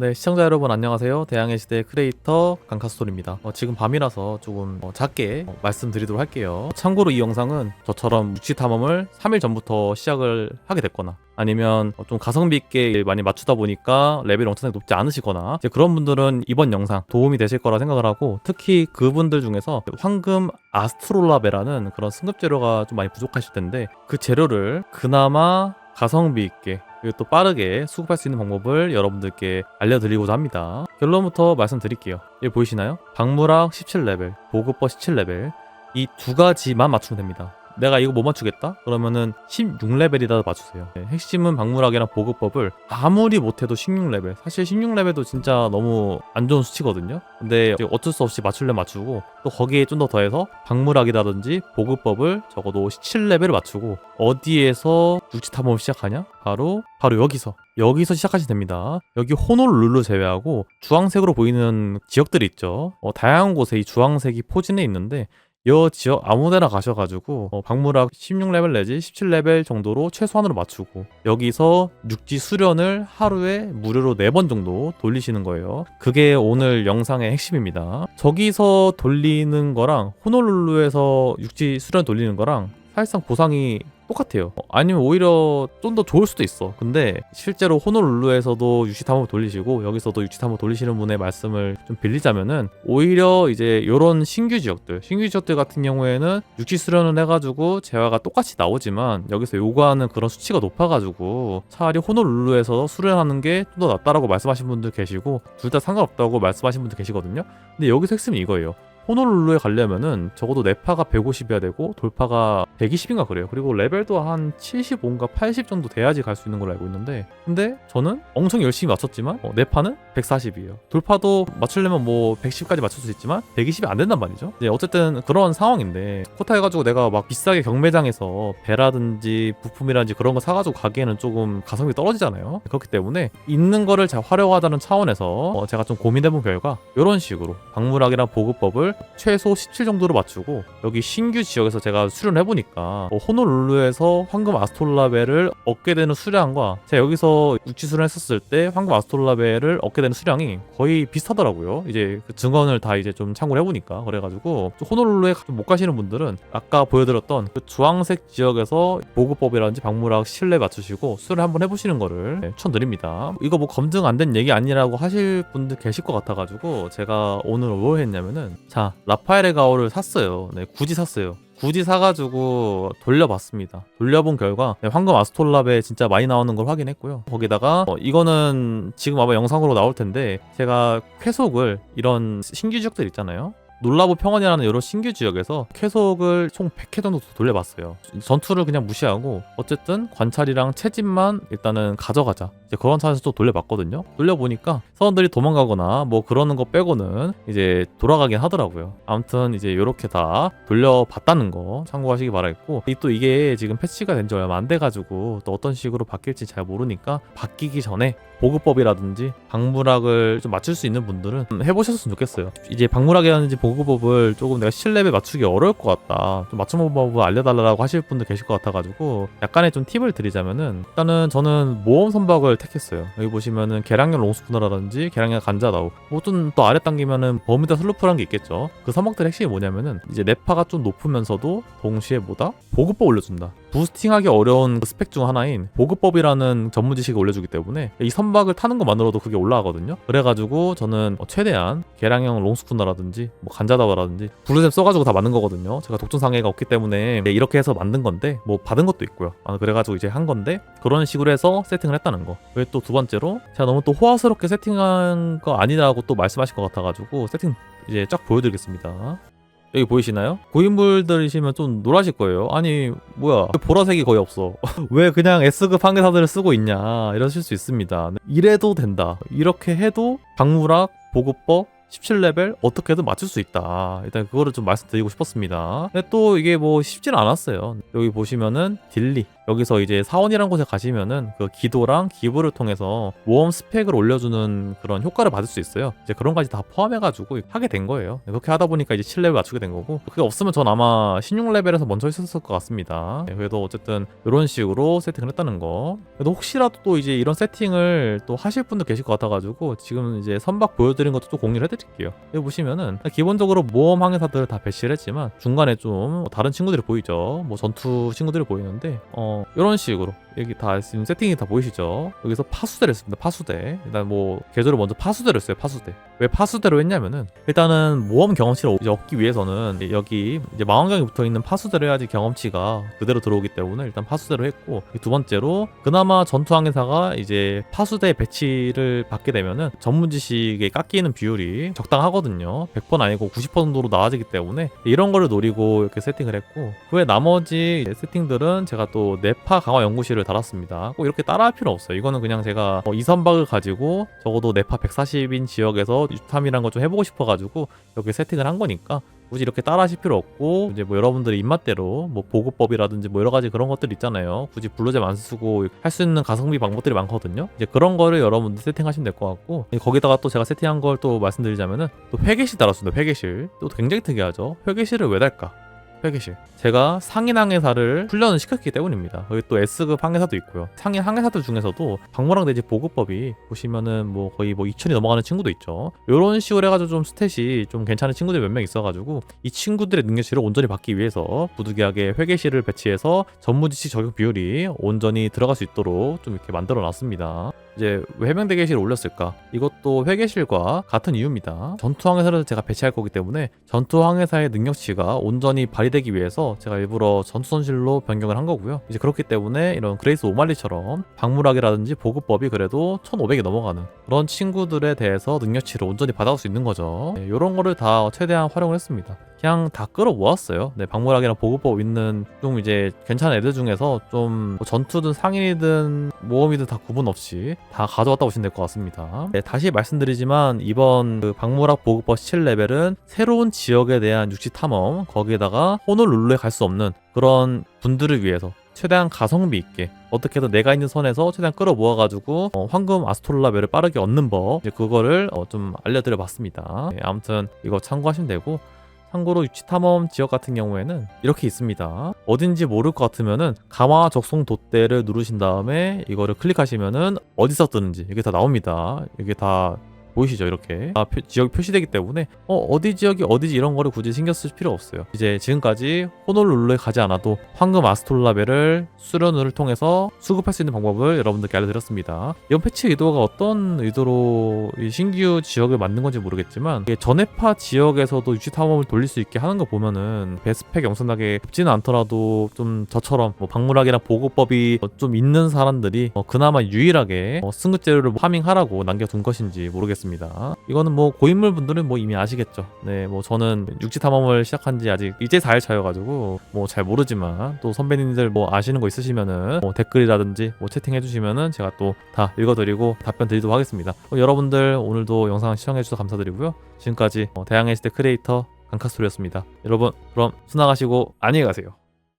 네, 시청자 여러분 안녕하세요. 대항해 시대 크리에이터 강카스톨입니다. 어, 지금 밤이라서 조금 어, 작게 어, 말씀드리도록 할게요. 참고로 이 영상은 저처럼 육지 탐험을 3일 전부터 시작을 하게 됐거나 아니면 어, 좀 가성비 있게 많이 맞추다 보니까 레벨이 엄청나게 높지 않으시거나 그런 분들은 이번 영상 도움이 되실 거라 생각을 하고 특히 그분들 중에서 황금 아스트롤라베라는 그런 승급 재료가 좀 많이 부족하실 텐데 그 재료를 그나마 가성비 있게 그리고 또 빠르게 수급할 수 있는 방법을 여러분들께 알려드리고자 합니다. 결론부터 말씀드릴게요. 여기 보이시나요? 박무락 17레벨, 보급버 17레벨 이 두 가지만 맞추면 됩니다. 내가 이거 못 맞추겠다? 그러면은 16레벨이다 맞추세요. 네, 핵심은 박무락이랑 보급법을 아무리 못해도 16레벨. 사실 16레벨도 진짜 너무 안 좋은 수치거든요. 근데 어쩔 수 없이 맞추려면 맞추고 또 거기에 좀 더 더해서 박무락이라든지 보급법을 적어도 17레벨을 맞추고 어디에서 육지 탐험을 시작하냐? 바로 바로 여기서 여기서 시작하시면 됩니다. 여기 호놀룰루 제외하고 주황색으로 보이는 지역들이 있죠. 어, 다양한 곳에 이 주황색이 포진해 있는데 여 지역 아무데나 가셔가지고 어, 박무락 16레벨 내지 17레벨 정도로 최소한으로 맞추고 여기서 육지 수련을 하루에 무료로 4번 정도 돌리시는 거예요. 그게 오늘 영상의 핵심입니다. 저기서 돌리는 거랑 호놀룰루에서 육지 수련 돌리는 거랑 사실상 보상이 똑같아요. 어, 아니면 오히려 좀 더 좋을 수도 있어. 근데 실제로 호놀룰루에서도 유치 탐험 돌리시고 여기서도 유치 탐험 돌리시는 분의 말씀을 좀 빌리자면은 오히려 이제 요런 신규 지역들, 신규 지역들 같은 경우에는 육지 수련을 해가지고 재화가 똑같이 나오지만 여기서 요구하는 그런 수치가 높아가지고 차라리 호놀룰루에서 수련하는 게 좀 더 낫다라고 말씀하신 분들 계시고 둘 다 상관없다고 말씀하신 분들 계시거든요. 근데 여기서 핵심이 이거예요. 호놀룰루에 가려면은 적어도 네파가 150이어야 되고 돌파가 120인가 그래요. 그리고 레벨도 한 75인가 80 정도 돼야지 갈 수 있는 걸로 알고 있는데 근데 저는 엄청 열심히 맞췄지만 어, 네파는 140이에요. 돌파도 맞추려면 뭐 110까지 맞출 수 있지만 120이 안 된단 말이죠. 이제 어쨌든 그런 상황인데 코타 해가지고 내가 막 비싸게 경매장에서 배라든지 부품이라든지 그런 거 사가지고 가기에는 조금 가성비 떨어지잖아요. 그렇기 때문에 있는 거를 잘 활용하자는 차원에서 어, 제가 좀 고민해본 결과 이런 식으로 박무락이랑 보급법을 최소 17 정도로 맞추고 여기 신규 지역에서 제가 수련을 해보니까 어, 호놀룰루에서 황금 아스톨라벨을 얻게 되는 수량과 제가 여기서 육지 수련을 했었을 때 황금 아스톨라벨을 얻게 되는 수량이 거의 비슷하더라고요. 이제 그 증언을 다 이제 좀 참고를 해보니까 그래가지고 좀 호놀룰루에 좀못 가시는 분들은 아까 보여드렸던 그 주황색 지역에서 보급법이라든지 박무락 실내 맞추시고 수련을 한번 해보시는 거를 네, 추천드립니다. 이거 뭐 검증 안 된 얘기 아니라고 하실 분들 계실 것 같아가지고 제가 오늘 뭘 했냐면은 자 라파엘의 가오를 샀어요. 네 굳이 샀어요. 굳이 사가지고 돌려봤습니다. 돌려본 결과 네, 황금 아스톨랍에 진짜 많이 나오는 걸 확인했고요. 거기다가 어, 이거는 지금 아마 영상으로 나올 텐데 제가 쾌속을 이런 신규 지역들 있잖아요. 놀라브 평원이라는 이런 신규 지역에서 쾌속을 총 100회 정도 돌려봤어요. 전투를 그냥 무시하고 어쨌든 관찰이랑 채집만 일단은 가져가자. 이제 그런 차에서 또 돌려봤거든요. 돌려보니까 사원들이 도망가거나 뭐 그러는 거 빼고는 이제 돌아가긴 하더라고요. 아무튼 이제 이렇게 다 돌려봤다는 거 참고하시기 바라겠고 이또 이게 지금 패치가 된 지 얼마 안 돼가지고 또 어떤 식으로 바뀔지 잘 모르니까 바뀌기 전에 보급법이라든지 박무락을 좀 맞출 수 있는 분들은 해보셨으면 좋겠어요. 이제 박무락이라든지 보급법을 조금 내가 실렙에 맞추기 어려울 것 같다. 좀 맞춤 방법을 알려달라고 하실 분들 계실 것 같아가지고 약간의 좀 팁을 드리자면은 일단은 저는 모험 선박을 택했어요. 여기 보시면은 계량형 롱스쿠너라든지 계량형 간자다우 뭐좀 또 아래 당기면은 버뮤다 슬루프라는 게 있겠죠. 그 선박들의 핵심이 뭐냐면은 이제 네파가 좀 높으면서도 동시에 뭐다 보급법 올려준다. 부스팅하기 어려운 그 스펙 중 하나인 보급법이라는 전문 지식을 올려주기 때문에 이 선박을 타는 것만으로도 그게 올라가거든요. 그래가지고 저는 어, 최대한 계량형 롱스쿠너라든지 뭐 간자다와라든지 블루잼 써가지고 다 만든 거거든요. 제가 독점 상해가 없기 때문에 네, 이렇게 해서 만든 건데 뭐 받은 것도 있고요. 아, 그래가지고 이제 한 건데 그런 식으로 해서 세팅을 했다는 거. 왜 또 두 번째로 제가 너무 또 호화스럽게 세팅한 거 아니라고 또 말씀하실 것 같아가지고 세팅 이제 쫙 보여드리겠습니다. 여기 보이시나요? 고인물들이시면 좀 놀라실 거예요. 아니 뭐야 보라색이 거의 없어. 왜 그냥 S급 항해사들을 쓰고 있냐 이러실 수 있습니다. 이래도 된다. 이렇게 해도 박무락 보급법 17레벨 어떻게든 맞출 수 있다. 일단 그거를 좀 말씀드리고 싶었습니다. 근데 또 이게 뭐 쉽진 않았어요. 여기 보시면은 딜리 여기서 이제 사원이라는 곳에 가시면은 그 기도랑 기부를 통해서 모험 스펙을 올려주는 그런 효과를 받을 수 있어요. 이제 그런 까지 다 포함해가지고 하게 된 거예요. 그렇게 하다 보니까 이제 7레벨 맞추게 된 거고 그게 없으면 전 아마 16레벨에서 먼저 있었을 것 같습니다. 네, 그래도 어쨌든 이런 식으로 세팅을 했다는 거. 그래도 혹시라도 또 이제 이런 세팅을 또 하실 분도 계실 것 같아가지고 지금 이제 선박 보여드린 것도 또 공유를 해드릴게요. 여기 보시면은 기본적으로 모험 항해사들을 다 배치를 했지만 중간에 좀 다른 친구들이 보이죠. 뭐 전투 친구들이 보이는데 어 이런 식으로 여기 다 지금 세팅이 다 보이시죠? 여기서 파수대를 했습니다. 파수대. 일단 뭐 계절을 먼저 파수대를 했어요. 파수대. 왜 파수대로 했냐면은 일단은 모험 경험치를 얻기 위해서는 여기 이제 망원경이 붙어 있는 파수대를 해야지 경험치가 그대로 들어오기 때문에 일단 파수대로 했고 두 번째로 그나마 전투 항해사가 이제 파수대 배치를 받게 되면은 전문 지식에 깎이는 비율이 적당하거든요. 100% 아니고 90% 정도로 나아지기 때문에 이런 거를 노리고 이렇게 세팅을 했고 그외 나머지 세팅들은 제가 또 네파 강화 연구실을 달았습니다. 꼭 이렇게 따라할 필요 없어요. 이거는 그냥 제가 어, 2, 3박을 가지고 적어도 네파 140인 지역에서 유탐이란 걸 좀 해보고 싶어가지고 이렇게 세팅을 한 거니까 굳이 이렇게 따라하실 필요 없고 이제 뭐 여러분들의 입맛대로 뭐 보급법이라든지 뭐 여러 가지 그런 것들 있잖아요. 굳이 블루잼 안 쓰고 할 수 있는 가성비 방법들이 많거든요. 이제 그런 거를 여러분들 세팅하시면 될 것 같고 거기다가 또 제가 세팅한 걸 또 말씀드리자면은 또 회계실 달았습니다. 회계실 또 굉장히 특이하죠. 회계실을 왜 달까? 회계실. 제가 상인 항해사를 훈련을 시켰기 때문입니다. 여기 또 S급 항해사도 있고요. 상인 항해사들 중에서도 박모랑 대지 보급법이 보시면은 뭐 거의 뭐 2천이 넘어가는 친구도 있죠. 이런 식으로 해가지고 좀 스탯이 좀 괜찮은 친구들이 몇명 있어가지고 이 친구들의 능력치를 온전히 받기 위해서 부득이하게 회계실을 배치해서 전무지식 적용 비율이 온전히 들어갈 수 있도록 좀 이렇게 만들어 놨습니다. 이제 왜 해병대 계실을 올렸을까? 이것도 회계실과 같은 이유입니다. 전투 항해사를 제가 배치할 거기 때문에 전투 항해사의 능력치가 온전히 발휘되기 위해서 제가 일부러 전투 선실로 변경을 한 거고요. 이제 그렇기 때문에 이런 그레이스 오말리처럼 박물학이라든지 보급법이 그래도 1,500이 넘어가는 그런 친구들에 대해서 능력치를 온전히 받아올 수 있는 거죠. 네, 이런 거를 다 최대한 활용을 했습니다. 그냥 다 끌어모았어요. 네, 박물학이랑 보급법 있는 좀 이제 괜찮은 애들 중에서 좀 뭐 전투든 상인이든 모험이든 다 구분 없이 다 가져왔다 보시면 될 것 같습니다. 네, 다시 말씀드리지만 이번 그 박물학 보급법 7레벨은 새로운 지역에 대한 육지 탐험 거기에다가 호놀룰루에 갈 수 없는 그런 분들을 위해서 최대한 가성비 있게 어떻게든 내가 있는 선에서 최대한 끌어 모아가지고 어, 황금 아스톨라벨을 빠르게 얻는 법 이제 그거를 어, 좀 알려드려 봤습니다. 네, 아무튼 이거 참고하시면 되고 참고로 유치 탐험 지역 같은 경우에는 이렇게 있습니다. 어딘지 모를 것 같으면은 가마 적송 돛대를 누르신 다음에 이거를 클릭하시면은 어디서 뜨는지 이게 다 나옵니다. 이게 다 보이시죠 이렇게? 아, 표- 지역이 표시되기 때문에 어, 어디 지역이 어디지 이런 거를 굳이 신경 쓸 필요 없어요. 이제 지금까지 호놀룰루에 가지 않아도 황금 아스톨라벨을 수련을 통해서 수급할 수 있는 방법을 여러분들께 알려드렸습니다. 이번 패치 의도가 어떤 의도로 이 신규 지역을 만든 건지 모르겠지만 전해파 지역에서도 유치 탐험을 돌릴 수 있게 하는 거 보면은 베스펙 영선하게 높지는 않더라도 좀 저처럼 뭐 박물학이나 보고법이 어, 좀 있는 사람들이 어, 그나마 유일하게 어, 승급 재료를 파밍하라고 남겨둔 것인지 모르겠습니다. 이거는 뭐 고인물 분들은 뭐 이미 아시겠죠. 네, 뭐 저는 육지 탐험을 시작한 지 아직 이제 4일 차여가지고 뭐 잘 모르지만 또 선배님들 뭐 아시는 거 있으시면은 뭐 댓글이라든지 뭐 채팅해 주시면은 제가 또 다 읽어드리고 답변 드리도록 하겠습니다. 어, 여러분들 오늘도 영상 시청해 주셔서 감사드리고요. 지금까지 어, 대항해 시대 크리에이터 강카스토리였습니다. 여러분 그럼 수나가시고 안녕히 가세요.